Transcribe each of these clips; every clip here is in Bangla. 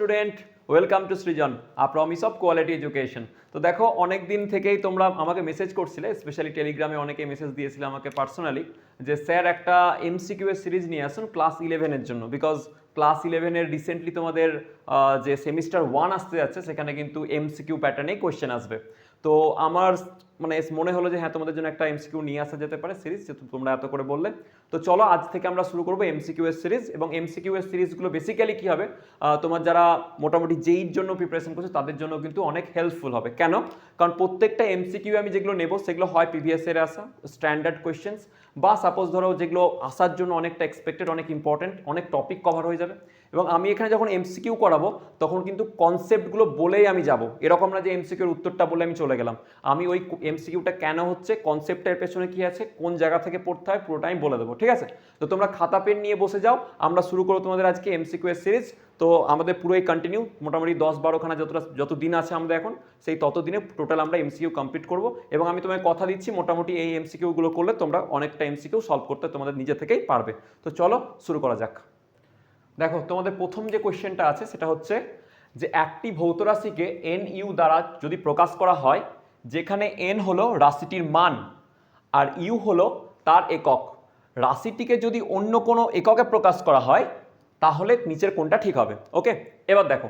Student, welcome to Srijan, a promise of quality education তো দেখো অনেক দিন থেকেই তোমরা আমাকে মেসেজ করছিলে স্পেশালি টেলিগ্রামে অনেকে মেসেজ দিয়েছিলে আমাকে পার্সোনালি যে স্যার একটা এমসিকিউ এর সিরিজ নিয়ে আসুন ক্লাস ইলেভেনের জন্য বিকজ ক্লাস ইলেভেনের রিসেন্টলি তোমাদের যে সেমিস্টার ওয়ান আসতে যাচ্ছে, সেখানে কিন্তু এমসিকিউ প্যাটার্নেই কোয়েশ্চেন আসবে। তো আমার মানে মনে হলো যে হ্যাঁ তোমাদের জন্য একটা এমসিকিউ নিয়ে আসা যেতে পারে সিরিজ যেহেতু তোমরা এত করে বললে। তো চলো, আজ থেকে আমরা শুরু করব এমসিকিউ এর সিরিজ এবং এমসিকিউ এর সিরিজগুলো বেসিক্যালি কি হবে? তোমার যারা মোটামুটি জেইর জন্য প্রিপারেশন করছে, তাদের জন্য কিন্তু অনেক হেল্পফুল হবে। কেন? কারণ প্রত্যেকটা এমসিকিউ আমি যেগুলো নেব, সেগুলো হয় প্রিভিয়াস এর আসা স্ট্যান্ডার্ড কোয়েশ্চেন্স বা সাপোজ ধরো যেগুলো আসার জন্য অনেকটা এক্সপেক্টেড অনেক ইম্পর্টেন্ট অনেক টপিক কভার হয়ে যাবে। এবং আমি এখানে যখন এমসিকিউ করাবো, তখন কিন্তু কনসেপ্টগুলো বলেই আমি যাব। এরকম না যে এমসিকিউর উত্তরটা বলে আমি চলে গেলাম। আমি ওই এমসিকিউটা কেন হচ্ছে কনসেপ্টের পেছনে কি আছে, কোন জায়গা থেকে পড়তে হয়, পুরোটা আমি বলে দেবো, ঠিক আছে? তো তোমরা খাতা, পেন নিয়ে বসে যাও। আমরা শুরু করো তোমাদের আজকে এমসিকিউ এর সিরিজ তো আমাদের পুরোই কন্টিনিউ মোটামুটি দশ বারোখানা যতটা, যত দিন আছে আমাদের এখন, সেই তত দিনে টোটাল আমরা এমসিকিউ কমপ্লিট করব। এবং আমি তোমায় কথা দিচ্ছি, মোটামুটি এই এমসিকিউগুলো করলে তোমরা অনেকটা এমসিকিউ সলভ করতে তোমাদের নিজে থেকেই পারবে। তো চলো শুরু করা যাক। দেখো, তোমাদের প্রথম যে কোশ্চেনটা আছে, সেটা হচ্ছে যে একটি ভৌত রাশিকে এন ইউ দ্বারা যদি প্রকাশ করা হয়, যেখানে এন হলো রাশিটির মান আর ইউ হলো তার একক। রাশিটিকে যদি অন্য কোনো এককে প্রকাশ করা হয়, তাহলে নিচের কোনটা ঠিক হবে, ওকে? এবার দেখো,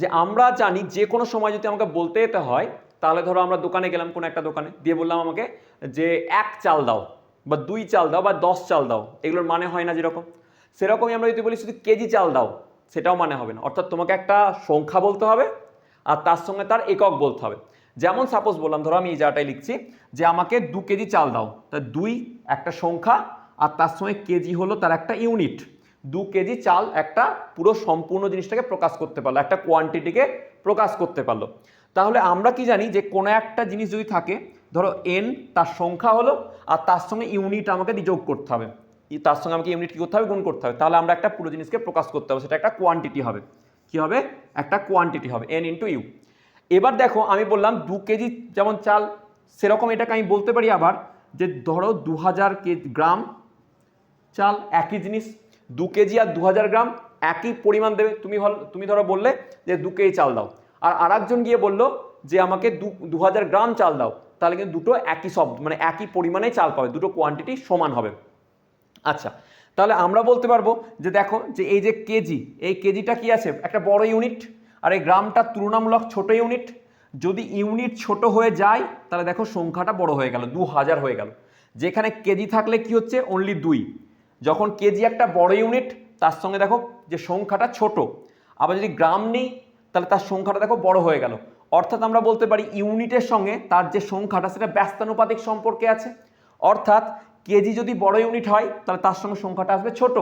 যে আমরা জানি যে কোনো সময় যদি আমাকে বলতে যেতে হয়, তাহলে ধরো আমরা দোকানে গেলাম কোনো একটা দোকানে, দিয়ে বললাম আমাকে যে এক চাল দাও বা দুই চাল দাও বা দশ চাল দাও, এগুলোর মানে হয় না যেরকম? সেরকমই আমরা যদি বলি শুধু কেজি চাল দাও, সেটাও মানে হবে না। অর্থাৎ তোমাকে একটা সংখ্যা বলতে হবে আর তার সঙ্গে তার একক বলতে হবে। যেমন সাপোজ বললাম, ধরো আমি এই জায়গাটায় লিখছি যে আমাকে দু কেজি চাল দাও। তা দুই একটা সংখ্যা আর তার সঙ্গে কেজি হলো তার একটা ইউনিট। দু কেজি চাল একটা পুরো সম্পূর্ণ জিনিসটাকে প্রকাশ করতে পারল, একটা কোয়ান্টিটিকে প্রকাশ করতে পারল। তাহলে আমরা কি জানি যে কোনো একটা জিনিস যদি থাকে, ধরো এন তার সংখ্যা হলো আর তার সঙ্গে ইউনিট আমাকে যোগ করতে হবে। তার সঙ্গে আমাকে ইউনিট কী করতে হবে, গুণ করতে হবে। তাহলে আমরা একটা পুরো জিনিসকে প্রকাশ করতে হবে, সেটা একটা কোয়ান্টিটি হবে। কি হবে? একটা কোয়ান্টিটি হবে এন ইন্টু ইউ এবার দেখো, আমি বললাম দু কেজি যেমন চাল, সেরকম এটাকে আমি বলতে পারি আবার যে ধরো দু হাজার গ্রাম চাল একই জিনিস, দু কেজি আর দু হাজার গ্রাম একই পরিমাণ দেবে। তুমি হল, তুমি ধরো বললে যে দু কেজি চাল দাও। আর আরেকজন গিয়ে বলল যে আমাকে দু দু হাজার গ্রাম চাল দাও, তাহলে কিন্তু দুটো একই শব্দ মানে একই পরিমাণে চাল পাবে, দুটো কোয়ান্টিটি সমান হবে। আচ্ছা তাহলে আমরা বলতে পারব যে দেখো যে এই যে কেজি, এই কেজিটা কি আছে? একটা বড় ইউনিট আর এই গ্রামটা তুলনামূলক ছোট ইউনিট যদি ইউনিট ছোট হয়ে যায়, তাহলে দেখো সংখ্যাটা বড় হয়ে গেল, দু হাজার হয়ে গেল। যেখানে কেজি থাকলে কি হচ্ছে? অনলি দুই। যখন কেজি একটা বড় ইউনিট তার সঙ্গে দেখো যে সংখ্যাটা ছোট। আবার যদি গ্রাম নেই, তাহলে তার সংখ্যাটা দেখো বড় হয়ে গেল। অর্থাৎ আমরা বলতে পারি ইউনিটের সঙ্গে তার যে সংখ্যাটা, সেটা ব্যস্তানুপাতিক সম্পর্কে আছে। অর্থাৎ কেজি যদি বড় ইউনিট হয়, তাহলে তার সঙ্গে সংখ্যাটা আসবে ছোট।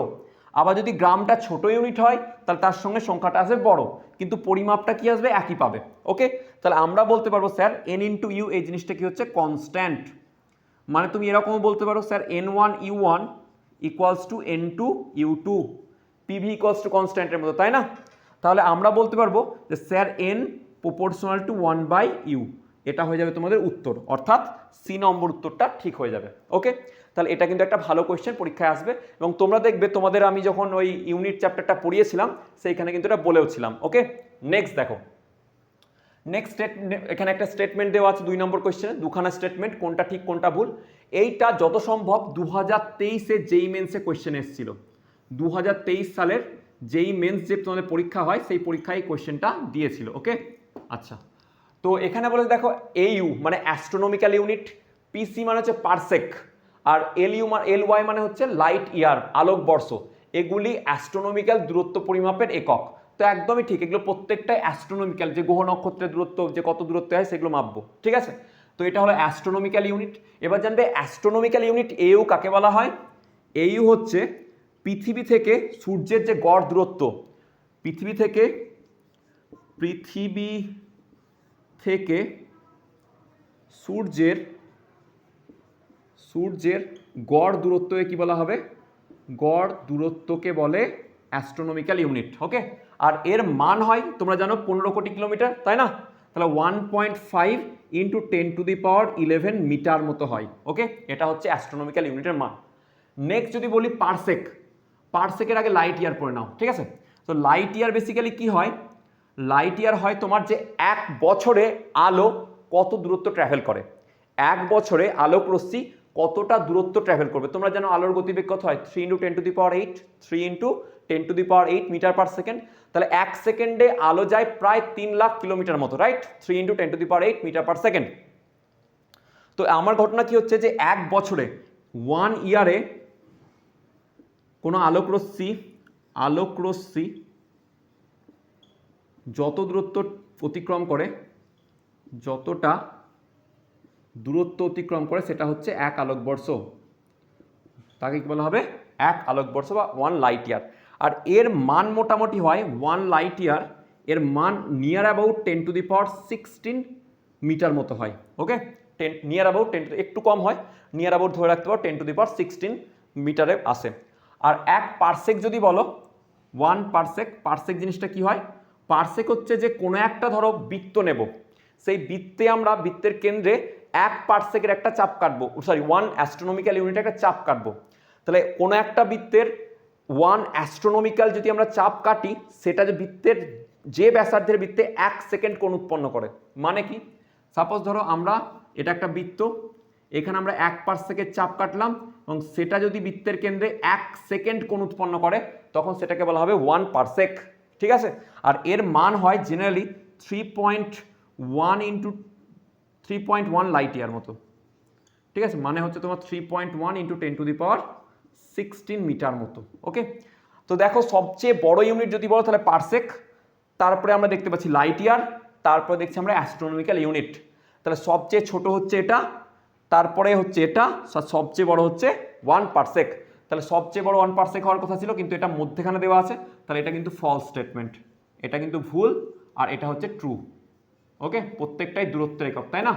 আবার যদি গ্রামটা ছোট ইউনিট হয়, তাহলে তার সঙ্গে সংখ্যাটা আসবে বড়। কিন্তু পরিমাপটা কি আসবে? একই পাবে। ওকে তাহলে আমরা বলতে পারব, স্যার এন ইন্টু ইউ এই জিনিসটা কি হচ্ছে? কনস্ট্যান্ট মানে তুমি এরকমও বলতে পারো, sir n one u one equals to n two u two PV equals to কনস্ট্যান্টের মতো, তাই না? তাহলে আমরা বলতে পারব যে, sir n proportional to one by u এটা হয়ে যাবে তোমাদের উত্তর। অর্থাৎ সি নম্বর উত্তরটা ঠিক হয়ে যাবে। ওকে তাহলে এটা কিন্তু একটা ভালো কোয়েশ্চেন পরীক্ষায় আসবে এবং তোমরা দেখবে তোমাদের আমি যখন ওই ইউনিট চ্যাপ্টারটা পড়িয়েছিলাম, সেইখানে কিন্তু এটা বলেও ছিলাম ওকে নেক্সট দেখো। নেক্সট স্টেট এখানে একটা স্টেটমেন্ট দেওয়া আছে দুই নম্বর কোয়েশ্চেনে দুখানা স্টেটমেন্ট কোনটা ঠিক, কোনটা ভুল? এইটা যত সম্ভব দু হাজার তেইশে যেই মেন্সে কোয়েশ্চেন এসেছিল। দু হাজার তেইশ সালের যেই মেন্স যে তোমাদের পরীক্ষা হয়, সেই পরীক্ষায় কোয়েশ্চেনটা দিয়েছিল ওকে আচ্ছা। তো এখানে বলে দেখো এইউ মানে অ্যাস্ট্রোনমিক্যাল ইউনিট পিসি মানে হচ্ছে পারসেক। আর এল ইউ এল ওয়াই মানে হচ্ছে লাইট ইয়ার আলোকবর্ষ এগুলি অ্যাস্ট্রোনমিক্যাল দূরত্ব পরিমাপের একক। তো একদমই ঠিক, এগুলো প্রত্যেকটাই অ্যাস্ট্রোনমিক্যাল যে গ্রহ নক্ষত্রের দূরত্ব, যে কত দূরত্বে হয় সেগুলো মাপবো, ঠিক আছে? তো এটা হলো অ্যাস্ট্রোনমিক্যাল ইউনিট এবার জানবে অ্যাস্ট্রোনমিক্যাল ইউনিট এও কাকে বলা হয়? এইউ হচ্ছে পৃথিবী থেকে সূর্যের যে গড় দূরত্ব, পৃথিবী থেকে পৃথিবী থেকে সূর্যের সূর্যের গড় দূরত্বকে কি বলা হবে? গড় দূরত্বকে বলে অ্যাস্ট্রোনমিক্যাল ইউনিট ওকে আর এর মান হয়, তোমরা জানো, পনেরো কোটি কিলোমিটার, তাই না? তাহলে one point five into ten to the power eleven metre মতো হয় ওকে এটা হচ্ছে অ্যাস্ট্রোনমিক্যাল ইউনিটের মান। নেক্সট যদি বলি পারসেক পারসেকের আগে লাইট ইয়ার পড়ে নাও, ঠিক আছে? তো লাইট ইয়ার বেসিক্যালি কি হয়? লাইট ইয়ার হয় তোমার যে এক বছরে আলো কত দূরত্ব ট্রাভেল করে? এক বছরে আলোক রশ্মি কতটা দূরত্ব ট্রাভেল করবে? তোমরা জানো আলোর গতিবেগ কত হয়? Three into ten to the power eight three into ten to the power eight metre per second তাহলে এক সেকেন্ডে আলো যায় প্রায় তিন লাখ কিলোমিটার মতো right three into ten to the power eight metre per second তো আমার ঘটনা কি হচ্ছে যে এক বছরে ওয়ান ইয়ারে কোনো আলোক রশ্মি আলোক রশ্মি যত দূরত্ব অতিক্রম করে, যতটা দূরত্ব অতিক্রম করে সেটা হচ্ছে এক আলোকবর্ষ তাকে কি বলা হবে? এক আলোকবর্ষ বা ওয়ান লাইট ইয়ার আর এর মান মোটামুটি হয় ওয়ান লাইট ইয়ার এর মান near about ten to the power sixteen metre মতো হয় okay ten near about ten একটু কম হয় নিয়ার অ্যাবাউট ধরে রাখতে পারো ten to the power sixteen মিটারে আসে। আর এক পারসেক যদি বলো ওয়ান পারসেক পারসেক জিনিসটা কি হয়? পারসেক হচ্ছে যে কোনো একটা ধরো বৃত্ত নেব। সেই বৃত্তে আমরা, বৃত্তের কেন্দ্রে এক পার্সেকের একটা চাপ কাটবো সরি ওয়ান অ্যাস্ট্রোনমিক্যাল ইউনিটে একটা চাপ কাটবো। তাহলে কোনো একটা বৃত্তের ওয়ান অ্যাস্ট্রোনমিক্যাল যদি আমরা চাপ কাটি, সেটা যে বৃত্তের যে ব্যাসার্ধের বৃত্তে এক সেকেন্ড কোণ উৎপন্ন করে মানে কি? সাপোজ ধরো আমরা এটা একটা বৃত্ত, এখানে আমরা এক পার্সেকের চাপ কাটলাম এবং সেটা যদি বৃত্তের কেন্দ্রে এক সেকেন্ড কোণ উৎপন্ন করে, তখন সেটাকে বলা হবে ওয়ান পার্সেক, ঠিক আছে? আর এর মান হয় generally three point one into three point one light year মতো। ঠিক আছে? মানে হচ্ছে তোমার three point one into ten to the power sixteen metre মতো ওকে তো দেখো, সবচেয়ে বড় ইউনিট যদি বলো, তাহলে পারসেক। তারপরে আমরা দেখতে পাচ্ছি লাইট ইয়ার তারপরে দেখছি আমরা অ্যাস্ট্রোনমিক্যাল ইউনিট তাহলে সবচেয়ে ছোট হচ্ছে এটা, তারপরে হচ্ছে এটা সবচেয়ে বড় হচ্ছে ওয়ান পারসেক তাহলে সবচেয়ে বড় ওয়ান পারসেক হওয়ার কথা ছিল, কিন্তু এটা মধ্যেখানে দেওয়া আছে। তাহলে এটা কিন্তু ফলস স্টেটমেন্ট এটা কিন্তু ভুল, আর এটা হচ্ছে ট্রু ওকে প্রত্যেকটাই দূরত্বের একক, তাই না?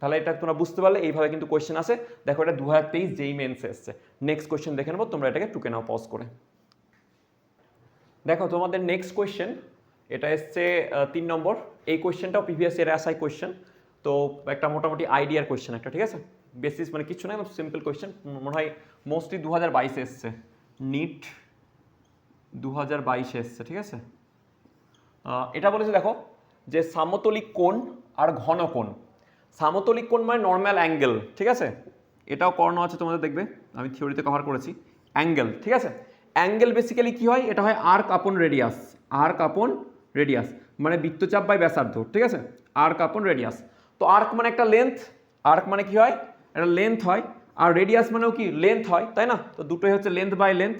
তাহলে এটা তোমরা বুঝতে পারলে, এইভাবে কিন্তু কোয়েশ্চেন আসে। দেখো এটা দু হাজার তেইশ যেই মেন্সে এসছে। নেক্সট কোয়েশ্চেন দেখে নেব, তোমরা এটাকে টুকে নাও পজ করে। দেখো, তোমাদের নেক্সট কোয়েশ্চেন এটা এসছে তিন নম্বর। এই কোয়েশ্চেনটাও প্রিভিয়াস ইয়ারে আসাই কোয়েশ্চেন তো একটা মোটামুটি আইডিয়ার কোয়েশ্চেন একটা, ঠিক আছে? বেসিস মানে কিছু না সিম্পল কোয়েশ্চেন মনে হয় মোস্টলি দু হাজার বাইশে এসছে। নিট দু হাজার বাইশে এসছে, ঠিক আছে? এটা বলেছে, দেখো যে সামতলিক কোণ আর ঘন কোণ। সামতলিক কোণ মানে নর্মাল অ্যাঙ্গেল ঠিক আছে? এটাও করানো আছে, তোমাদের দেখবে। আমি থিওরিতে কভার করেছি। অ্যাঙ্গেল ঠিক আছে? অ্যাঙ্গেল বেসিক্যালি কি হয়? এটা হয় আর্ক আপন রেডিয়াস আর্ক আপন রেডিয়াস মানে বৃত্তচাপ বাই ব্যাসার্ধ, ঠিক আছে? আর্ক আপন রেডিয়াস তো আর্ক মানে একটা লেন্থ আর্ক মানে কি হয়? একটা লেন্থ হয়। আর রেডিয়াস মানেও কি? লেন্থ হয়, তাই না? তো দুটোই হচ্ছে লেন্থ বাই লেন্থ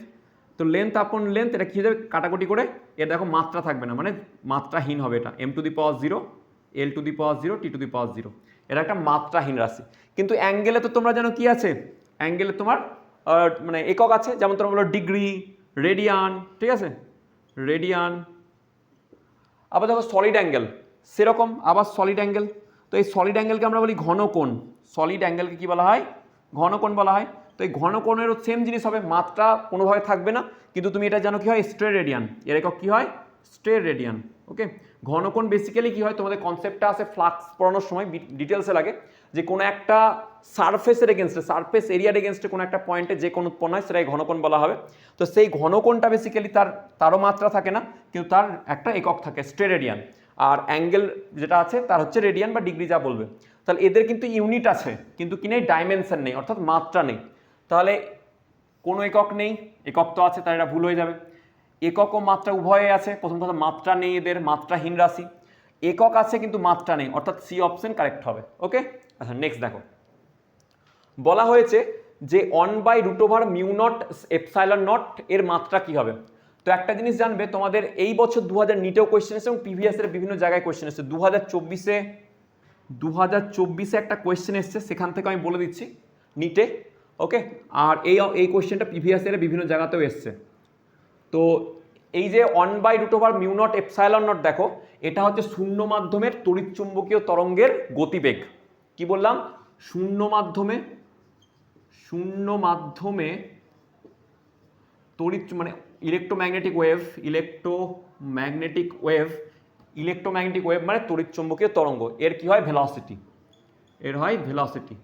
তো লেন্থ আপন লেন্থ এটা কী হয়ে যাবে? কাটাকুটি করে এর দেখো মাত্রা থাকবে না মানে মাত্রাহীন হবে এটা। M to the power zero L to the power zero T to the power zero এটা একটা মাত্রাহীন রাশি। কিন্তু অ্যাঙ্গেলে তো তোমরা জানো কি আছে? অ্যাঙ্গেলে তোমার মানে একক আছে, যেমন তোমরা বলো ডিগ্রি রেডিয়ান ঠিক আছে? রেডিয়ান আবার দেখো সলিড অ্যাঙ্গেল সেরকম আবার সলিড অ্যাঙ্গেল তো এই সলিড অ্যাঙ্গেলকে আমরা বলি ঘন কোণ সলিড অ্যাঙ্গেলকে কি বলা হয়? ঘন কোণ বলা হয়। তো এই ঘন কোণেরও সেম জিনিস হবে, মাত্রা কোনোভাবে থাকবে না। কিন্তু তুমি এটা জানো কি হয়? স্ট্রে রেডিয়ান এর একক কি হয়? স্ট্রে রেডিয়ান ওকে ঘনকোণ বেসিক্যালি কি হয়? তোমাদের কনসেপ্টটা আছে ফ্লাক্স পড়ানোর সময় ডিটেলসে লাগে। যে কোনো একটা সারফেসের এগেনস্টে সারফেস এরিয়ার এগেনস্টে কোনো একটা পয়েন্টে যে কোন উৎপন্ন হয় সেটাই ঘনকোণ বলা হবে। তো সেই ঘনকোণটা বেসিক্যালি তার, তারও মাত্রা থাকে না, কিন্তু তার একটা একক থাকে স্ট্রে রেডিয়ান আর অ্যাঙ্গেল যেটা আছে, তার হচ্ছে রেডিয়ান বা ডিগ্রি যা বলবে। তাহলে এদের কিন্তু ইউনিট আছে, কিন্তু কি নেই? ডাইমেনশন নেই, অর্থাৎ মাত্রা নেই। তাহলে কোনো একক নেই, একক তো আছে তার এটা ভুল হয়ে যাবে। একক ও মাত্রা উভয়ে আছে, প্রথম কথা মাত্রা নেই এদের, মাত্রাহীন রাশি। একক আছে কিন্তু মাত্রা নেই, অর্থাৎ সি অপশন কারেক্ট হবে, ওকে? আচ্ছা নেক্সট দেখো। বলা হয়েছে যে one by root over mu naught epsilon naught এর মাত্রা কি হবে? তো একটা জিনিস জানবে, তোমাদের এই বছর দু হাজার নিটেও কোয়েশ্চেন এসেছে এবং প্রিভিয়াস এর বিভিন্ন জায়গায় কোয়েশ্চেন এসেছে। দু হাজার চব্বিশে দু হাজার চব্বিশে একটা কোয়েশ্চেন এসছে, সেখান থেকে আমি বলে দিচ্ছি, নিটে। ওকে আর এই এই কোয়েশ্চেনটা প্রিভিয়াস এর বিভিন্ন জায়গাতেও এসছে। তো এই যে one by root over mu naught epsilon naught দেখো, এটা হচ্ছে শূন্য মাধ্যমের তড়িৎচুম্বকীয় তরঙ্গের গতিবেগ। কি বললাম? শূন্য মাধ্যমে শূন্য মাধ্যমে তড়িৎ মানে electromagnetic wave electromagnetic wave electromagnetic wave মানে তড়িৎচুম্বকীয় তরঙ্গ। এর কি হয়? ভেলোসিটি এর হয় ভেলোসিটি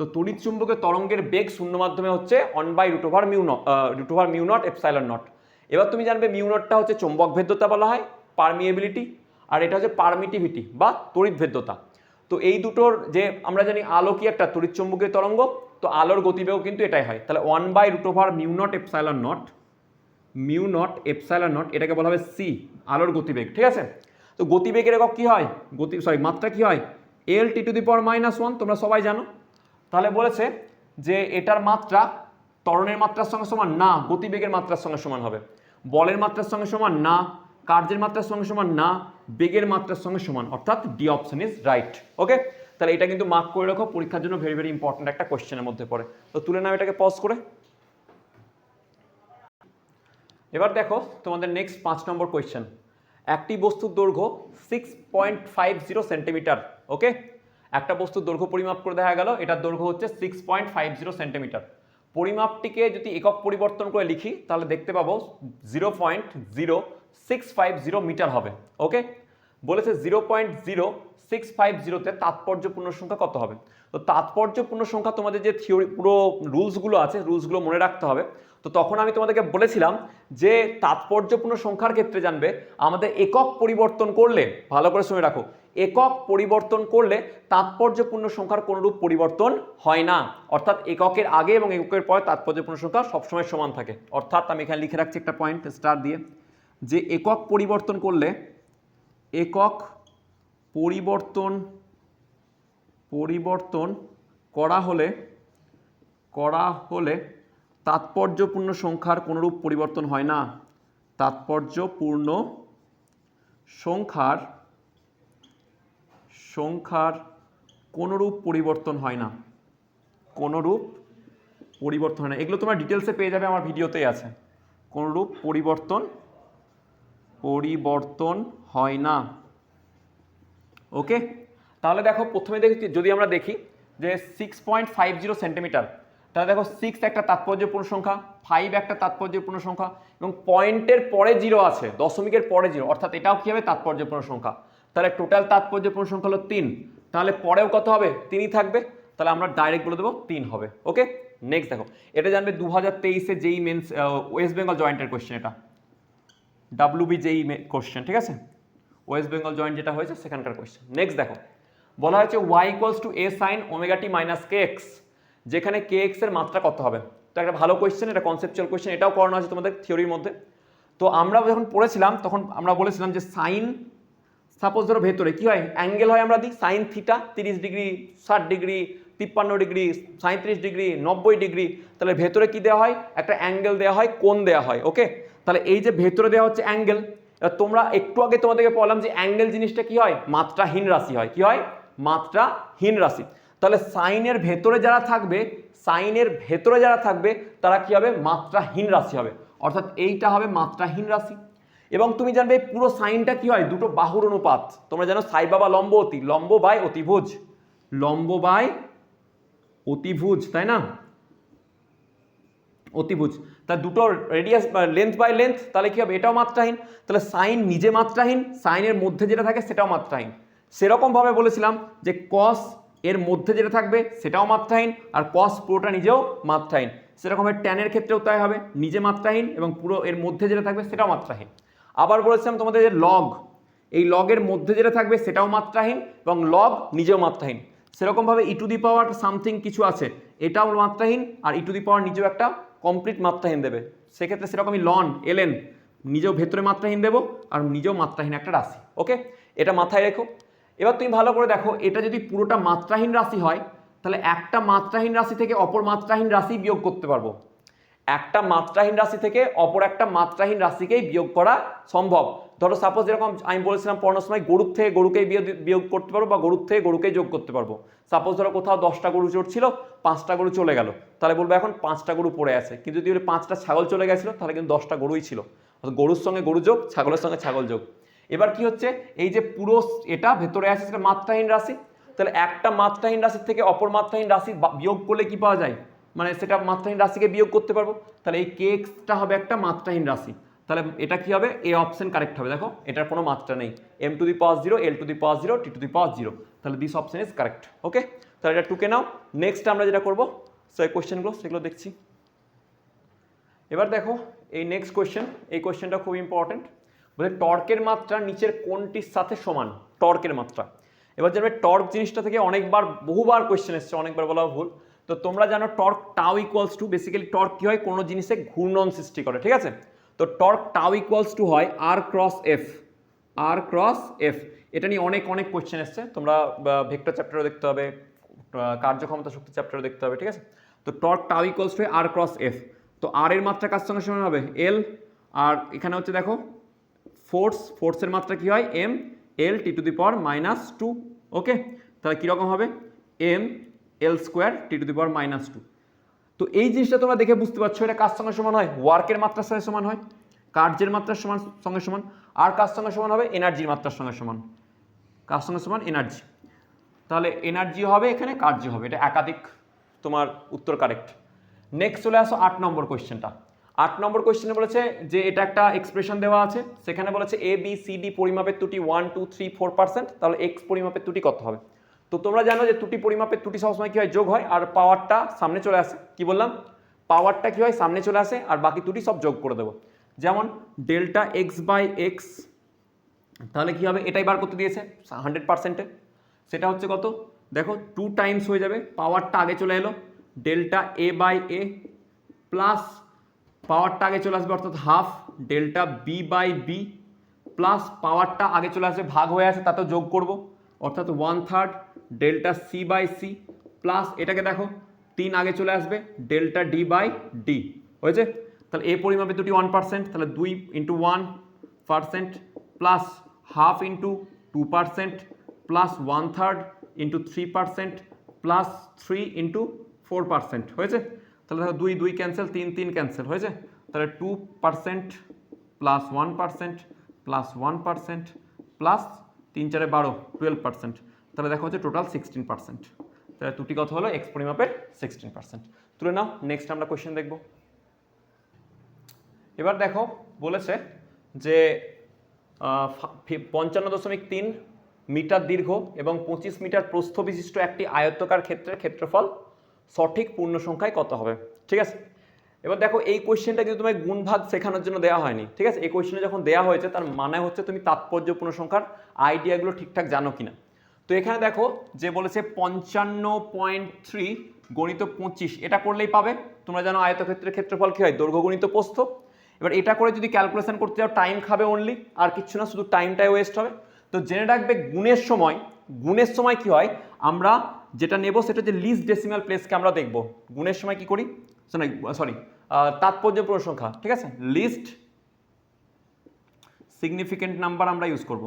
তো তড়িৎ চুম্বকের তরঙ্গের বেগ শূন্য মাধ্যমে হচ্ছে one by root over mu naught root over mu naught epsilon naught এবার তুমি জানবে মিউ নটটা হচ্ছে চৌম্বক ভেদ্যতা বলা হয় পারমিয়েবিলিটি আর এটা হচ্ছে পারমিটিভিটি বা তড়িৎভেদ্যতা তো এই দুটোর যে আমরা জানি আলো কি একটা তড়িৎচুম্বকীয় তরঙ্গ, তো আলোর গতিবেগ কিন্তু এটাই হয়। তাহলে one by root over mu naught epsilon naught mu naught epsilon naught এটাকে বলা হবে সি আলোর গতিবেগ, ঠিক আছে? তো গতিবেগের একক কী হয়? গতি সরি মাত্রা কী হয়? L T to the power minus one তোমরা সবাই জানো। তাহলে বলেছে যে এটার মাত্রা ত্বরণের মাত্রার সঙ্গে সমান না, গতিবেগের মাত্রার সঙ্গে সমান হবে। বলের মাত্রার সঙ্গে সমান না, কার্যের মাত্রার সঙ্গে সমান না, বেগের মাত্রার সঙ্গে সমান, অর্থাৎ D option is right okay তাহলে এটা কিন্তু মার্ক করে রাখো, পরীক্ষার জন্য ভেরি ভেরি ইম্পর্টেন্ট একটা কোয়েশ্চেনের মধ্যে পড়ে। তো তুলে নাও এটাকে পজ করে। এবার দেখো তোমাদের নেক্সট পাঁচ নম্বর কোয়েশ্চেন একটি বস্তুর দৈর্ঘ্য six point five zero centimetre okay একটা বস্তুর দৈর্ঘ্য পরিমাপ করে দেখা গেল, এটার দৈর্ঘ্য হচ্ছে six point five zero centimetre পরিমাপটিকে যদি একক পরিবর্তন করে লিখি, তাহলে দেখতে পাবো zero point zero six five zero metre হবে ওকে বলেছে zero point zero six five জিরোতে তাৎপর্যপূর্ণ সংখ্যা কত হবে? তো তাৎপর্যপূর্ণ সংখ্যা তোমাদের যে থিওরি, পুরো রুলসগুলো আছে, রুলসগুলো মনে রাখতে হবে। তো তখন আমি তোমাদেরকে বলেছিলাম যে তাৎপর্যপূর্ণ সংখ্যার ক্ষেত্রে জানবে, আমাদের একক পরিবর্তন করলে, ভালো করে শুনে রাখো, একক পরিবর্তন করলে তাৎপর্যপূর্ণ সংখ্যার কোনরূপ পরিবর্তন হয় না। অর্থাৎ এককের আগে এবং এককের পরে তাৎপর্যপূর্ণ সংখ্যা সবসময় সমান থাকে। অর্থাৎ আমি এখানে লিখে রাখছি একটা পয়েন্ট, স্টার দিয়ে, যে একক পরিবর্তন করলে একক পরিবর্তন পরিবর্তন করা হলে করা হলে তাৎপর্যপূর্ণ সংখ্যার কোনোরূপ পরিবর্তন হয় না। তাৎপর্যপূর্ণ সংখ্যার সংখ্যার কোনোরূপ পরিবর্তন হয় না। কোনোরূপ পরিবর্তন হয় না। এগুলো তোমরা ডিটেলসে পেয়ে যাবে, আমার ভিডিওতেই আছে। কোনোরূপ পরিবর্তন পরিবর্তন হয় না। ওকে তাহলে দেখো প্রথমে দেখি যদি আমরা দেখি যে six point five zero centimetre তাহলে দেখো সিক্স একটা তাৎপর্যপূর্ণ সংখ্যা ফাইভ একটা তাৎপর্যপূর্ণ সংখ্যা, এবং পয়েন্টের পরে জিরো আছে, দশমিকের পরে জিরো অর্থাৎ এটাও কী হবে তাৎপর্যপূর্ণ সংখ্যা? তাহলে টোটাল তাৎপর্যপূর্ণ সংখ্যা হলো তিন। তাহলে পরেও কত হবে? তিনই থাকবে। তাহলে আমরা ডাইরেক্ট বলে দেবো তিন হবে। ওকে নেক্সট দেখো, এটা জানবে দু হাজার তেইশে যেই মেন্স ওয়েস্ট বেঙ্গল জয়েন্টের কোয়েশ্চেন এটা। ডাব্লিউবি যেই কোশ্চেন ঠিক আছে? ওয়েস্ট বেঙ্গল জয়েন্ট যেটা হয়েছে, সেখানকার কোয়েশ্চেন নেক্সট দেখো। বলা হয়েছে Y equals to A sine omega T minus K X যেখানে কে এক্সের মাত্রা কত হবে? তো একটা ভালো কোয়েশ্চেন এটা কনসেপচুয়াল কোয়েশ্চেন এটাও করানো আছে তোমাদের থিওরির মধ্যে। তো আমরা যখন পড়েছিলাম, তখন আমরা বলেছিলাম যে সাইন সাপোজ ধরো ভেতরে, কি হয়? অ্যাঙ্গেল হয় আমরা দিই সাইন থিটা তিরিশ ডিগ্রি, ষাট ডিগ্রি, তিপ্পান্ন ডিগ্রি সাঁত্রিশ ডিগ্রি, নব্বই ডিগ্রি, তাহলে ভেতরে কি দেওয়া হয়? একটা অ্যাঙ্গেল দেওয়া হয় কোন দেওয়া হয় ওকে তাহলে এই যে ভেতরে দেওয়া হচ্ছে অ্যাঙ্গেল তোমরা একটু আগে তোমাদেরকে বললাম যে অ্যাঙ্গেল জিনিসটা কি হয়? মাত্রাহীন রাশি হয়। কি হয়? মাত্রাহীন রাশি। তাহলে সাইনের ভেতরে যারা থাকবে, সাইনের ভেতরে যারা থাকবে, তারা কি হবে? মাত্রাহীন রাশি হবে। অর্থাৎ এইটা হবে মাত্রাহীন রাশি। এবং তুমি জানবে পুরো সাইনটা কি হয়? দুটো বাহুর অনুপাত। তোমরা জানো সাই বাবা লম্ব অতি, লম্ব বাই অতিভুজ। লম্ব বাই অতিভুজ, তাই না? অতিভুজ। তা দুটো রেডিয়াস লেন্থ বাই লেন্থ তাহলে কি হবে? এটাও মাত্রাহীন। তাহলে সাইন নিজে মাত্রাহীন সাইনের মধ্যে যেটা থাকে সেটাও মাত্রাহীন। সেরকমভাবে বলেছিলাম যে কস এর মধ্যে যেটা থাকবে সেটাও মাত্রাহীন আর কস পুরোটা নিজেও মাত্রাহীন। সেরকমভাবে ট্যানের ক্ষেত্রেও তাই হবে, নিজে মাত্রাহীন এবং পুরো এর মধ্যে যেটা থাকবে সেটাও মাত্রাহীন। আবার বলেছিলাম তোমাদের যে লগ এই লগের মধ্যে যেটা থাকবে সেটাও মাত্রাহীন এবং লগ নিজেও মাত্রাহীন। সেরকমভাবে ই টু দি পাওয়ার সামথিং কিছু আছে, এটাও মাত্রাহীন আর ই টু দি পাওয়ার নিজেও একটা কমপ্লিট মাত্রাহীন দেবে। সেক্ষেত্রে সেরকমই লন এলেন নিজেও ভেতরে মাত্রাহীন দেবো আর নিজেও মাত্রাহীন একটা রাশি ওকে এটা মাথায় রেখো। এবার তুমি ভালো করে দেখো, এটা যদি পুরোটা মাত্রাহীন রাশি হয়, তাহলে একটা মাত্রাহীন রাশি থেকে অপর মাত্রাহীন রাশি বিয়োগ করতে পারব। একটা মাত্রাহীন রাশি থেকে অপর একটা মাত্রাহীন রাশিকেই বিয়োগ করা সম্ভব। ধরো সাপোজ যেরকম আমি বলেছিলাম পড়ানোর সময় গরুর থেকে গরুকেই বিয়োগ করতে পারব বা গরুর থেকে গরুকেই যোগ করতে পারব। সাপোজ ধরো, কোথাও দশটা গরু চড়ছিল পাঁচটা গরু চলে গেল। তাহলে বলব এখন পাঁচটা গরু পড়ে আছে। কিন্তু যদি পাঁচটা ছাগল চলে গেছিল, তাহলে কিন্তু দশটা গরুই ছিল। গরুর সঙ্গে গরু যোগ, ছাগলের সঙ্গে ছাগল যোগ। এবার কি হচ্ছে, এই যে পুরো এটা ভেতরে আছে সেটা মাত্রাহীন রাশি। তাহলে একটা মাত্রাহীন রাশির থেকে অপর মাত্রাহীন রাশি বিয়োগ করলে কি পাওয়া যায়? মানে সেটা মাত্রাহীন রাশিকে বিয়োগ করতে পারব। তাহলে এই কে এক্সটা হবে একটা মাত্রাহীন রাশি। তাহলে এটা কি হবে? এ অপশন কারেক্ট হবে। দেখো, এটার কোনো মাত্রা নেই। M to the power zero L to the power zero T to the power zero তাহলে this option is correct okay তাহলে এটা টুকে নাও। নেক্সট আমরা যেটা করব সেই কোয়েশ্চেনগুলো সেগুলো দেখছি। এবার দেখো, এই নেক্সট কোয়েশ্চেন এই কোয়েশ্চেনটা খুব ইম্পর্টেন্ট বলে টর্কের মাত্রা নিচের কোনটির সাথে সমান? টর্কের মাত্রা। এবার জানবে, টর্ক জিনিসটা থেকে অনেকবার, বহুবার কোয়েশ্চেন এসছে, অনেকবার বলা ভুল। তো তোমরা জানো, torque tau equals to basically torque কি হয়? কোনো জিনিসে ঘূর্ণন সৃষ্টি করে, ঠিক আছে? তো টর্ক টাও ইকুয়ালস টু হয় R cross F R cross F এটা নিয়ে অনেক অনেক কোয়েশ্চেন এসছে। তোমরা ভেক্টর চ্যাপ্টারও দেখতে হবে কার্যক্ষমতা শক্তি চ্যাপ্টারও দেখতে হবে, ঠিক আছে? তো torque tau equals to R cross F তো আর এর মাত্রা কার সঙ্গে সমান হবে? এল আর এখানে হচ্ছে দেখো ফোর্স ফোর্সের মাত্রা কি হয়? M L T to the power minus two okay তাহলে কীরকম হবে? M L square T to the power minus two তো এই জিনিসটা তোমরা দেখে বুঝতে পারছ, এটা কার সঙ্গে সমান হয়? ওয়ার্কের মাত্রার সঙ্গে সমান হয়, কার্যের মাত্রার সমান, সঙ্গে সমান, আর কার সঙ্গে সমান হবে? এনার্জির মাত্রার সঙ্গে সমান। কার সঙ্গে সমান? এনার্জি তাহলে এনার্জি হবে এখানে, কার্য হবে। এটা একাধিক তোমার উত্তর কারেক্ট নেক্সট চলে আসো আট নম্বর কোয়েশ্চেনটা আট নম্বর কোয়েশ্চেনে বলেছে যে এটা একটা এক্সপ্রেশন দেওয়া আছে, সেখানে বলেছে এ বি সি ডি পরিমাপের ত্রুটি one two three four percent তাহলে এক্স পরিমাপের ত্রুটি কত হবে? তো তোমরা জানো যে ত্রুটি পরিমাপের ত্রুটি সবসময় কি হয়? যোগ হয় আর পাওয়ারটা সামনে চলে আসে। কি বললাম? পাওয়ারটা কি হয়? সামনে চলে আসে আর বাকি ত্রুটি সব যোগ করে দেবো। যেমন ডেল্টা এক্স বাই এক্স তাহলে কি হবে? এটাই বার করতে দিয়েছে হান্ড্রেড পার্সেন্টে সেটা হচ্ছে কত? দেখো টু টাইমস হয়ে যাবে। পাওয়ারটা আগে চলে এলো। Delta A by A plus পাওয়ারটা আগে চলে আসবে, অর্থাৎ half delta B by B plus পাওয়ারটা আগে চলে আসবে, ভাগ হয়ে আসে, তাতেও যোগ করব। অর্থাৎ one third delta C by C plus এটাকে দেখো, তিন আগে চলে আসবে ডেল্টা ডি বাই ডি হয়েছে? তাহলে এ পরিমাপে দুটি ওয়ান পার্সেন্ট তাহলে দুই into one percent plus half into two percent plus one third into three percent plus three into four percent হয়েছে? তাহলে দেখো দুই দুই ক্যান্সেল তিন তিন ক্যান্সেল হয়েছে? তাহলে two percent plus one percent plus one percent plus তিন চারে বারো টুয়েলভ পার্সেন্ট তাহলে দেখো হচ্ছে টোটাল সিক্সটিন পার্সেন্ট তাহলে দুটি কত হলো এক্স পরিমাপের সিক্সটিন পার্সেন্ট তুলে নাও নেক্সট আমরা কোয়েশ্চেন দেখব। এবার দেখো, বলেছে যে পঞ্চান্ন দশমিক তিন মিটার দীর্ঘ এবং পঁচিশ মিটার প্রস্থ বিশিষ্ট একটি আয়ত্তকার ক্ষেত্রের ক্ষেত্রফল সঠিক পূর্ণ সংখ্যায় কত হবে? ঠিক আছে? এবার দেখো এই কোয়েশ্চেনটা কিন্তু তোমায় গুণ ভাগ শেখানোর জন্য দেওয়া হয়নি, ঠিক আছে? এই কোয়েশ্চেনে যখন দেওয়া হয়েছে, তার মানে হচ্ছে তুমি তাৎপর্যপূর্ণ সংখ্যার আইডিয়াগুলো ঠিকঠাক জানো কিনা। তো এখানে দেখো, যে বলেছে পঞ্চান্ন পয়েন্ট থ্রি গণিত পঁচিশ, এটা করলেই পাবে। তোমরা জানো আয়তক্ষেত্রের ক্ষেত্রফল কী হয়? দৈর্ঘ্য গণিত পোস্ত এবার এটা করে যদি ক্যালকুলেশন করতে যাও টাইম খাবে অনলি আর কিচ্ছু না, শুধু টাইমটাই ওয়েস্ট হবে। তো জেনে রাখবে, গুণের সময় গুণের সময় কি হয়? আমরা যেটা নেব, সেটা হচ্ছে লিস্ট ডেসিমাল প্লেসকে আমরা দেখব। গুণের সময় কি করি? সরি তাৎপর্যপূর্ণ সংখ্যা, ঠিক আছে? লিস্ট সিগনিফিকেন্ট নাম্বার আমরা ইউজ করব।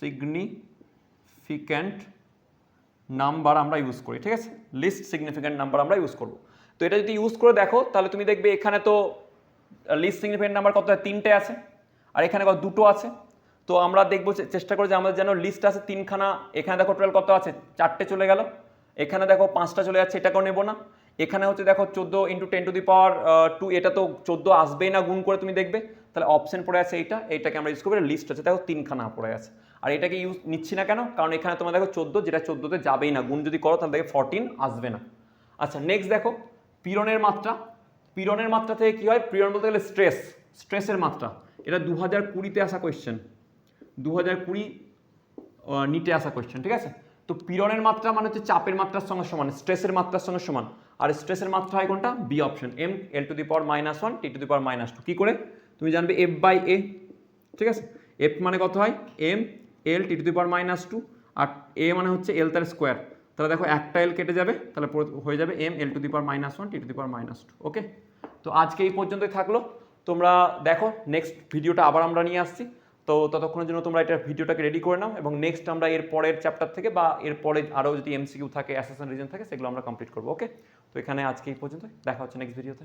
সিগনিফিক্যান্ট নাম্বার আমরা ইউজ করি, ঠিক আছে? লিস্ট সিগনিফিক্যান্ট নাম্বার আমরা ইউজ করব। তো এটা যদি ইউজ করে দেখো, তাহলে তুমি দেখবে এখানে তো লিস্ট সিগনিফিক্যান্ট নাম্বার কত তিনটে আছে, আর এখানে কত? দুটো আছে। তো আমরা দেখব চেষ্টা করে যে আমাদের যেন লিস্ট আছে তিনখানা, এখানে দেখো টোটাল কত আছে? চারটে চলে গেল। এখানে দেখো পাঁচটা চলে যাচ্ছে, এটাকেও নেব না। এখানে হচ্ছে দেখো চোদ্দ into ten to the power two এটা তো চোদ্দ আসবেই না, গুণ করে তুমি দেখবে। তাহলে অপশন পড়ে আছে এইটা এইটাকে আমরা ইউজ করব লিস্ট আছে, দেখো তিনখানা পড়ে আছে। আর এটাকে ইউজ নিচ্ছি না কেন? কারণ এখানে তোমার দেখো চোদ্দ, যেটা চোদ্দোতে যাবেই না, গুণ যদি করো, তাহলে দেখে ফোরটিন আসবে না। আচ্ছা নেক্সট দেখো, পীড়নের মাত্রা। পীড়নের মাত্রা থেকে কী হয়? পীড়ন বলতে গেলে স্ট্রেস স্ট্রেসের মাত্রা। এটা দু হাজার কুড়িতে আসা কোয়েশ্চেন দু হাজার কুড়ি নিটে আসা কোয়েশ্চেন ঠিক আছে? তো পীড়নের মাত্রা মানে হচ্ছে চাপের মাত্রার সঙ্গে সমান, স্ট্রেসের মাত্রার সঙ্গে সমান। আর স্ট্রেসের মাত্রা হয় কোনটা? B option M L to the power minus one T to the power minus two কী করে? তুমি জানবে এফ বাই এ ঠিক আছে? এফ মানে কত হয়? M L T to the power minus two R A মানে হচ্ছে এল তার স্কোয়ার তাহলে দেখো একটা এল কেটে যাবে, তাহলে হয়ে যাবে M L to the power minus one T to the power minus two okay তো আজকে এই পর্যন্তই থাকল। তোমরা দেখো নেক্সট ভিডিওটা আবার আমরা নিয়ে আসছি। তো ততক্ষণের জন্য তোমরা এটা ভিডিওটাকে রেডি করে নাও এবং নেক্সট আমরা এর পরের চ্যাপ্টার থেকে বা এর পরে আরও যদি এমসিকিউ থাকে অ্যাসেসন রিজন থাকে, সেগুলো আমরা কমপ্লিট করব ওকে তো এখানে আজকে এই পর্যন্ত দেখা হচ্ছে নেক্সট ভিডিওতে